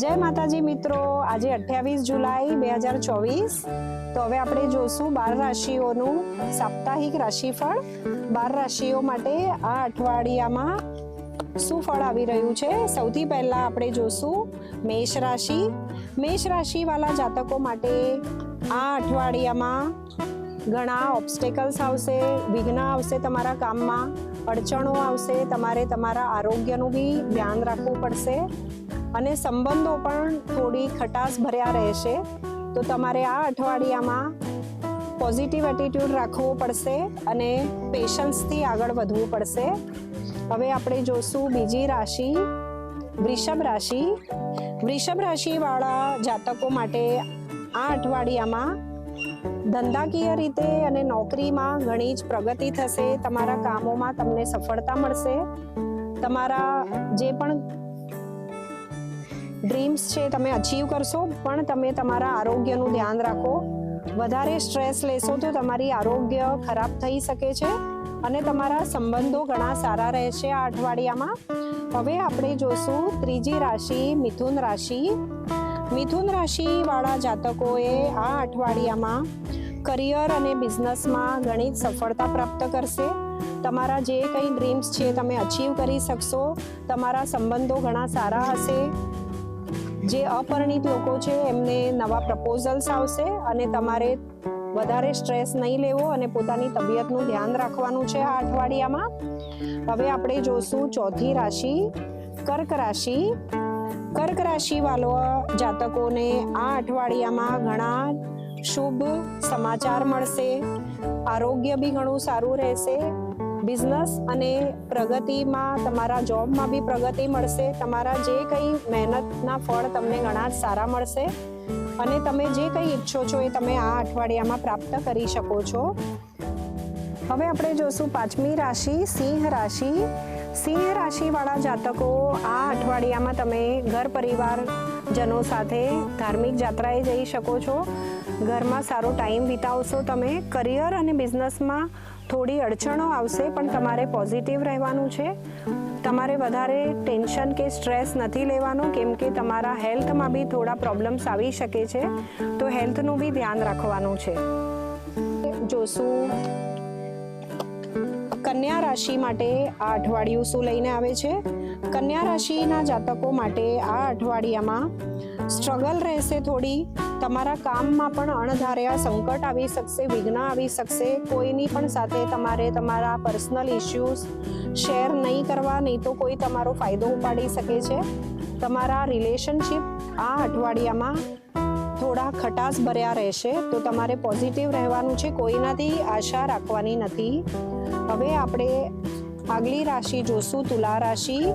જય માતાજી મિત્રો, આજે અઠ્યાવીસ જુલાઈ બે હજાર ચોવીસ. તો હવે આપણે જોશું બાર રાશિઓનું સાપ્તાહિક રાશિફળ. બાર રાશિઓ માટે આ અઠવાડિયામાં શું ફળ આવી રહ્યું છે? સૌથી પહેલા આપણે જોશું મેષ રાશિ. મેષ રાશિવાળા જાતકો માટે આ અઠવાડિયામાં ઘણા ઓબ્સ્ટેકલ્સ આવશે, વિઘ્ન આવશે તમારા કામમાં, અડચણો આવશે, તમારે તમારા આરોગ્યનું બી ધ્યાન રાખવું પડશે. અને સંબંધો પણ થોડી ખટાશ ભર્યા રહેશે. તો તમારે આ અઠવાડિયામાં પોઝિટિવ એટીટ્યૂડ રાખવો પડશે અને પેશન્સથી આગળ વધવું પડશે. હવે આપણે જોશું બીજી રાશિ, વૃષભ રાશિ. વૃષભ રાશિવાળા જાતકો માટે આ અઠવાડિયામાં ધંધાકીય રીતે અને નોકરીમાં ઘણી જ પ્રગતિ થશે. તમારા કામોમાં તમને સફળતા મળશે. તમારા જે પણ ડ્રીમ્સ છે, તમે અચીવ કરશો, પણ તમે તમારા આરોગ્યનું ધ્યાન રાખો. વધારે સ્ટ્રેસ લેશો તો તમારી આરોગ્ય ખરાબ થઈ શકે છે અને તમારા સંબંધો ઘણા સારા રહેશે આ અઠવાડિયામાં. હવે આપણે જોશું ત્રીજી રાશિ, મિથુન રાશિ. મિથુન રાશિવાળા જાતકોએ આ અઠવાડિયામાં કરિયર અને બિઝનેસમાં ઘણી જ સફળતા પ્રાપ્ત કરશે. તમારા જે કંઈ ડ્રીમ્સ છે, તમે અચીવ કરી શકશો. તમારા સંબંધો ઘણા સારા હશે. જે અપરિણિત લોકો છે, એમને નવા પ્રપોઝલ્સ આવશે અને તમારે વધારે સ્ટ્રેસ નહીં લેવો અને પોતાની તબિયતનું ધ્યાન રાખવાનું છે આ અઠવાડિયામાં. હવે આપણે જોશું ચોથી રાશિ, કર્ક રાશિ. કર્ક રાશિ વાળો જાતકોને આ અઠવાડિયામાં ઘણા શુભ સમાચાર મળશે. આરોગ્ય બી ઘણું સારું રહેશે. બિઝનેસ અને પ્રગતિમાં તમારા જોબમાં બી પ્રગતિ મળશે. તમારા જે કંઈ મહેનતના ફળ તમને ઘણા જ સારા મળશે. અને તમે જે કંઈ ઈચ્છો છો એ તમે આ અઠવાડિયામાં પ્રાપ્ત કરી શકો છો. હવે આપણે જોશું પાંચમી રાશિ, સિંહ રાશિ. સિંહ રાશિવાળા જાતકો, આ અઠવાડિયામાં તમે ઘર પરિવારજનો સાથે ધાર્મિક જાત્રાએ જઈ શકો છો. ઘરમાં સારો ટાઈમ વિતાવશો તમે. કરિયર અને બિઝનેસમાં થોડી અડચણો આવશે, પણ તમારે પોઝિટિવ રહેવાનું છે. તમારે વધારે ટેન્શન કે સ્ટ્રેસ નથી લેવાનું, કેમ કે તમારા હેલ્થમાં બી થોડા પ્રોબ્લેમ્સ આવી શકે છે. તો હેલ્થનું બી ધ્યાન રાખવાનું છે. જોશું. કન્યા રાશિ માટે આ અઠવાડિયું શું લઈને આવે છે? કન્યા રાશિના જાતકો માટે આ અઠવાડિયામાં સ્ટ્રગલ રહેશે થોડી. તમારા કામમાં પણ અણધાર્યા સંકટ આવી શકશે, વિઘ્ન આવી શકશે. કોઈની પણ સાથે તમારે તમારા પર્સનલ ઇશ્યુઝ શેર નહીં કરવા, નહીં તો કોઈ તમારો ફાયદો ઉપાડી શકે છે. તમારા રિલેશનશિપ આ અઠવાડિયામાં થોડા ખટાસ ભર્યા રહેશે. તો તમારે પોઝિટિવ રહેવાનું છે, કોઈનાથી આશા રાખવાની નથી. હવે આપણે આગલી રાશિ જોશું, તુલા રાશિ.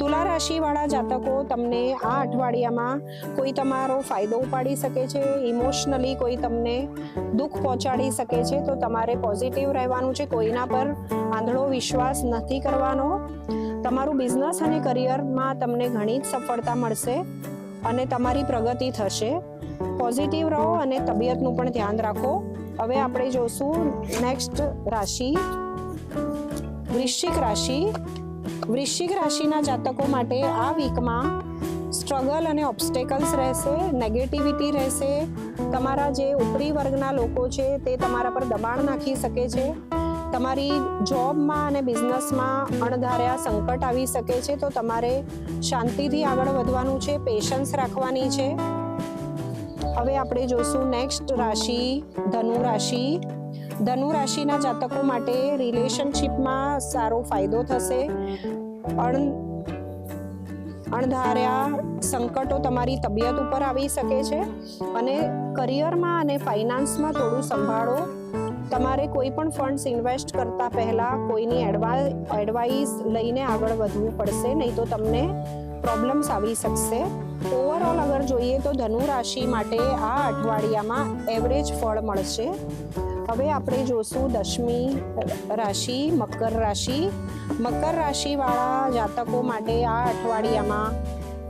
તુલા રાશિવાળા જાતકો તમને આ અઠવાડિયામાં કોઈ તમારો ફાયદો ઉપાડી શકે છે, ઇમોશનલી કોઈ તમને દુઃખ પહોંચાડી શકે છે, તો તમારે પોઝિટિવ રહેવાનું છે, કોઈના પર આંધળો વિશ્વાસ નથી કરવાનો. તમારું બિઝનેસ અને કરિયરમાં તમને ઘણી જ સફળતા મળશે અને તમારી પ્રગતિ થશે. પોઝિટિવ રહો અને તબિયતનું પણ ધ્યાન રાખો. હવે આપણે જોશું નેક્સ્ટ રાશિ, વૃશ્ચિક રાશિ. વૃશ્ચિક રાશિના જાતકો માટે આ વીકમાં સ્ટ્રગલ અને ઓબ્સ્ટેકલ્સ રહેશે નેગેટિવિટી રહેશે. તમારા જે ઉપરી વર્ગના લોકો છે, તે તમારા પર દબાણ નાખી શકે છે. તમારી જોબમાં અને બિઝનેસમાં અણધાર્યા સંકટ આવી શકે છે, તો તમારે શાંતિથી આગળ વધવાનું છે પેશન્સ રાખવાની છે. હવે આપણે જોશું નેક્સ્ટ રાશિ, ધનુ રાશિ. ધનુ રાશિના જાતકો માટે રિલેશનશિપમાં સારો ફાયદો થશે. અણ, અણધાર્યા સંકટો તમારી તબિયત ઉપર આવી શકે છે અને કરિયરમાં અને ફાઇનાન્સમાં થોડું સંભાળો. તમારે કોઈ પણ ફંડ્સ ઇન્વેસ્ટ કરતા પહેલા કોઈની એડવાઇસ લઈને આગળ વધવું પડશે, નહીં તો તમને પ્રોબ્લેમ્સ આવી શકશે. ઓવરઓલ અગર જોઈએ તો ધનુ રાશિ માટે આ અઠવાડિયામાં એવરેજ ફળ મળશે. હવે આપણે જોશું દશમી રાશિ, મકર રાશિ. મકર રાશિવાળા જાતકો માટે આ અઠવાડિયામાં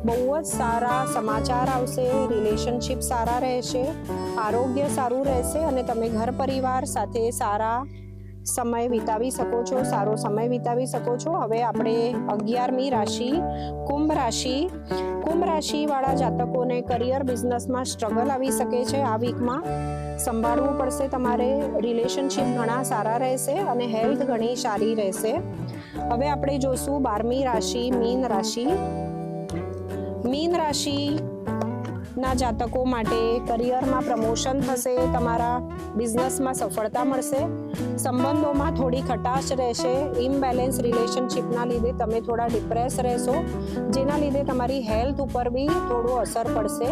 બહુ જ સારા સમાચાર આવશે રિલેશનશિપ સારા રહેશે, આરોગ્ય સારું રહેશે અને તમે ઘર પરિવાર સાથે સારા સમય વિતાવી શકો છો, સારો સમય વિતાવી શકો છો. હવે આપણે અગિયારમી રાશિ, કુંભ રાશિ. કુંભ રાશિ વાળા જાતકોને કરિયર બિઝનેસમાં સ્ટ્રગલ આવી શકે છે. આ વીકમાં સંભાળવું પડશે તમારે. રિલેશનશિપ ઘણા સારા રહેશે અને હેલ્થ ઘણી સારી રહેશે. હવે આપણે જોશું બારમી રાશિ, મીન રાશિ. મીન રાશિ ના જાતકો માટે કરિયરમાં પ્રમોશન થશે, તમારા બિઝનેસમાં સફળતા મળશે. સંબંધોમાં થોડી ખટાશ રહેશે. ઇમ્બેલેન્સ રિલેશનશિપના લીધે તમે થોડા ડિપ્રેસ રહેશો. જેના લીધે તમારી હેલ્થ ઉપર બી થોડું અસર પડશે.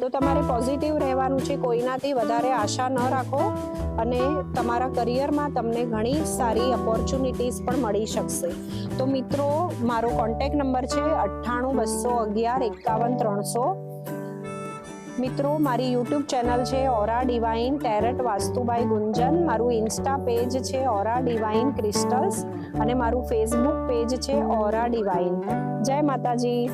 તો તમારે પોઝિટિવ રહેવાનું છે, કોઈનાથી વધારે આશા ન રાખો. અને તમારા કરિયરમાં તમને ઘણી સારી ઓપોર્ચ્યુનિટીઝ પણ મળી શકશે. તો મિત્રો, મારો કોન્ટેક્ટ નંબર છે અઠ્ઠાણું બસો અગિયાર એકાવન ત્રણસો. મિત્રો, મારી યુટ્યુબ ચેનલ છે ઓરા ડિવાઇન ટેરટ વાસ્તુબાઈ ગુંજન મારું ઇન્સ્ટા પેજ છે ઓરા ડિવાઇન ક્રિસ્ટલ્સ અને મારું ફેસબુક પેજ છે ઓરા ડિવાઇન જય માતાજી.